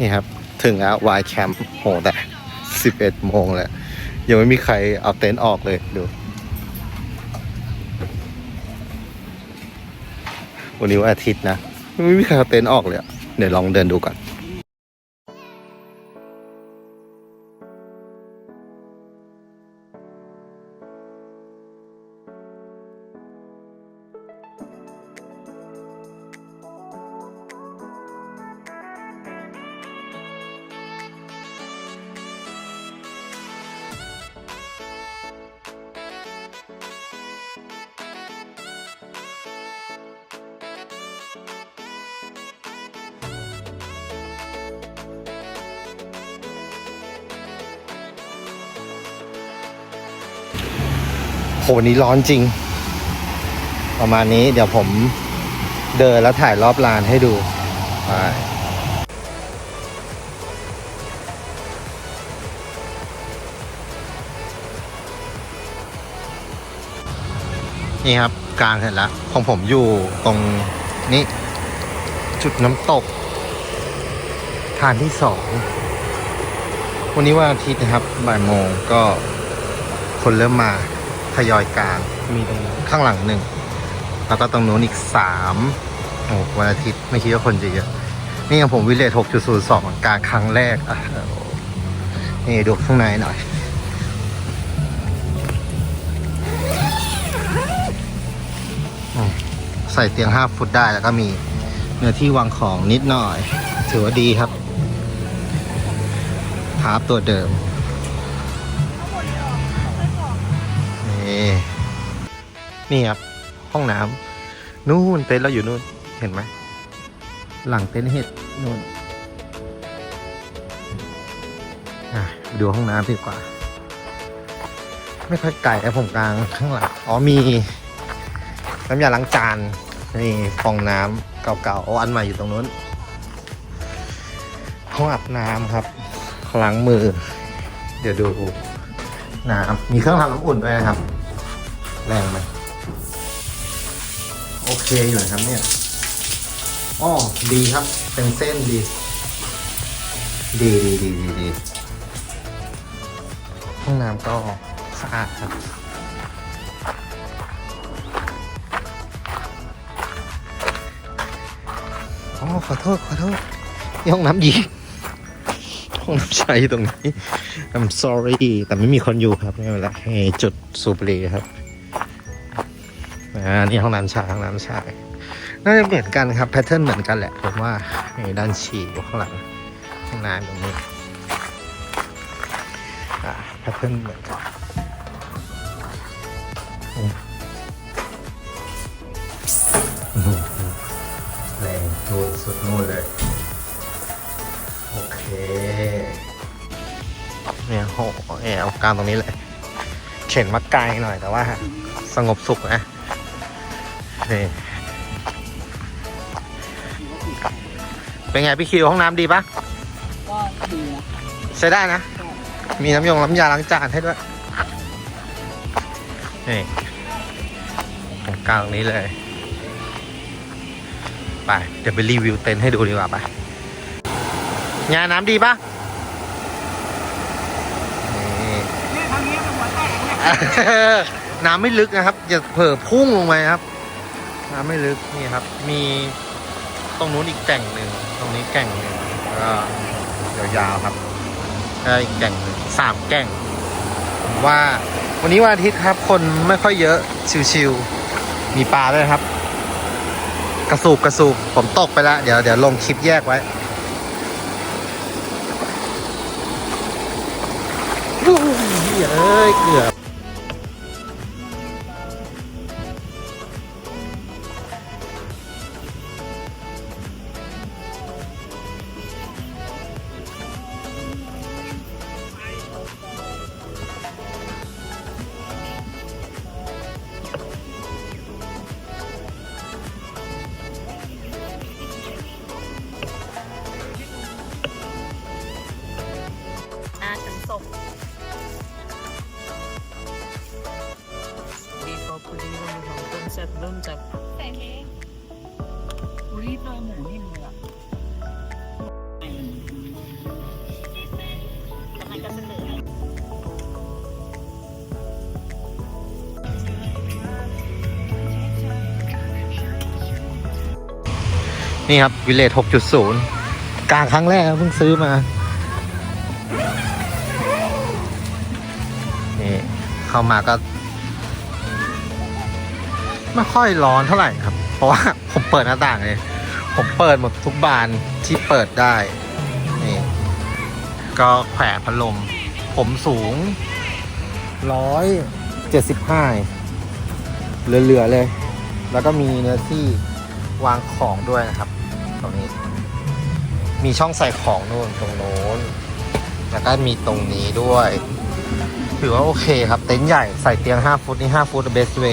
นี่ครับ ถึงแล้ววายแคมป์โหแต่สิบเอ็ดโมงแล้ว ยังไม่มีใครเอาเต็นท์ออกเลยดู วันนี้วันอาทิตย์นะ ไม่มีใครเอาเต็นท์ออกเลย เดี๋ยวลองเดินดูก่อน โหวันนี้ร้อนจริง ประมาณนี้เดี๋ยวผมเดินแล้วถ่ายรอบลานให้ดูไปนี่ครับกลางเสร็จแล้วของผมอยู่ตรงนี้ จุดน้ำตกฐานที่สอง วันนี้วันอาทิตย์นะครับบ่ายโมงก็คนเริ่มมา ทยอยกลางมีตรงข้างหลังหนึ่งแล้วก็ตรงนู้นอีกสามโอ้วันอาทิตย์ไม่คิดว่าคนจะเยอะ นี่ของผมวิเลต6.02กลางครั้งแรกอะนี่ดูข้างในหน่อยอใส่เตียง5ฟุตได้แล้วก็มีเนื้อที่วางของนิดหน่อย ถือว่าดีครับทาร์ปตัวเดิม นี่ครับ ห้องน้ำนู่นเต็นท์เราอยู่นู่น เห็นไหม หลังเต็นท์เห็ดนู่นดูห้องน้ำดีกว่า ไม่ค่อยไกลแต่ผมกลางข้างหลังอ๋อมีน้ำยาล้างจานนี่ฟองน้ำเก่าๆโอ้อันใหม่อยู่ตรงนู้นห้องอาบน้ำครับล้างมือ เดี๋ยวดูน้ำมีเครื่องทำน้ำอุ่นด้วยนะครับ แรงไหมโอเคอยู่นะครับเนี่ยอ๋อดีครับ เป็นเส้นดี ดีดีดีดีดีห้องน้ำก็สะอาดครับอ๋อขอโทษ ขอโทษห้องน้ำหญิงห้องน้ำชายตรงนี้ I'm sorry แต่ไม่มีคนอยู่ครับไม่เป็นไรให้จุดสูบบุหรี่ครับ อ่านี่ห้องน้ำชายห้องน้ำชายน่าจะเหมือนกันครับแพทเทิร์นเหมือนกันแหละผมว่านี่ด้านฉี่อยู่ข้างหลังห้องน้ำตรงนี้อ่าแพทเทิร์นเหมือนกันอืมแรงดูดสุดนู่นเลย โอเคเนี่ยโหแอบกลางตรงนี้เลยเข็นมาไกลหน่อยแต่ว่า สงบสุขนะ นี่ เป็นไงพี่คิวห้องน้ำดีปะก็ดีนะใช้ได้นะ มีน้ำยงน้ำยาล้างจานให้ด้วย นี่ตรงกลางตรงนี้เลย ไป เดี๋ยวไปรีวิวเต็นท์ให้ดูดีกว่าไปงานน้ำดีปะนี่เนี่ยทางนี้เป็นหัวแตกเนี่ยน้ำไม่ลึกนะครับ อย่าเผลอพุ่งลงไปครับ น้ำไม่ลึกนี่ครับ มีตรงนู้นอีกแก่งหนึ่งตรงนี้แก่งหนึ่งก็ยาวๆครับแล้วอีกแก่งหนึ่งสามแก่งผมว่า วันนี้วันอาทิตย์ครับ คนไม่ค่อยเยอะชิวๆมีปลาด้วยครับ กระสูบกระสูบผมตกไปแล้วเดี๋ยวเดี๋ยวลงคลิปแยกไว้เอ้ยเกือบ ตดีพอพอดีเลยของต้นแซ่บเริ่มจากแต่เค้กอุ้ยเนยหมูนิ่มเลยอะกำลังจะเสนอนี่ครับวิเลจ6.0 กลางครั้งแรกเพิ่งซื้อมา เข้ามาก็ ไม่ค่อยร้อนเท่าไหร่ครับ เพราะว่าผมเปิดหน้าต่างเลย ผมเปิดหมดทุกบานที่เปิดได้ นี่ ก็แขวนพัดลม ผมสูงร้อยเจ็ดสิบห้าเหลือๆเลย แล้วก็มีเนื้อที่วางของด้วยนะครับ ตรงนี้ มีช่องใส่ของนู่นตรงโน้น แล้วก็มีตรงนี้ด้วย ถือว่าโอเคครับ เต็นท์ใหญ่ใส่เตียง 5 ฟุตนี่5ฟุตเบสเว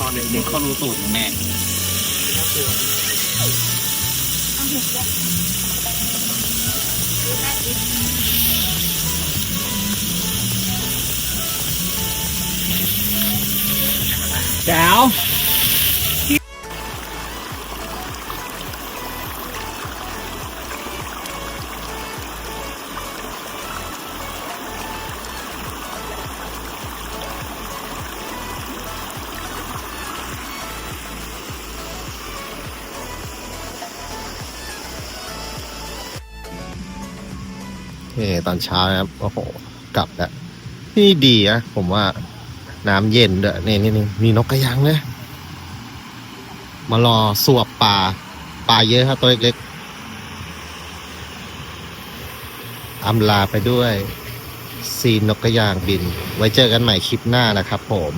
ตอนเด็กๆเขารู้สูตรแม่แจ๋ว ตอนเช้านะครับ โอ้โห กลับแล้วนี่ดีนะผมว่าน้ำเย็นเด้อนี่นี่นี่มีนกกระยางเลยมารอสวบปลาปลาเยอะครับตัวเล็กๆอำลาไปด้วยซีนนกกระยางบิน ไว้เจอกันใหม่คลิปหน้านะครับผม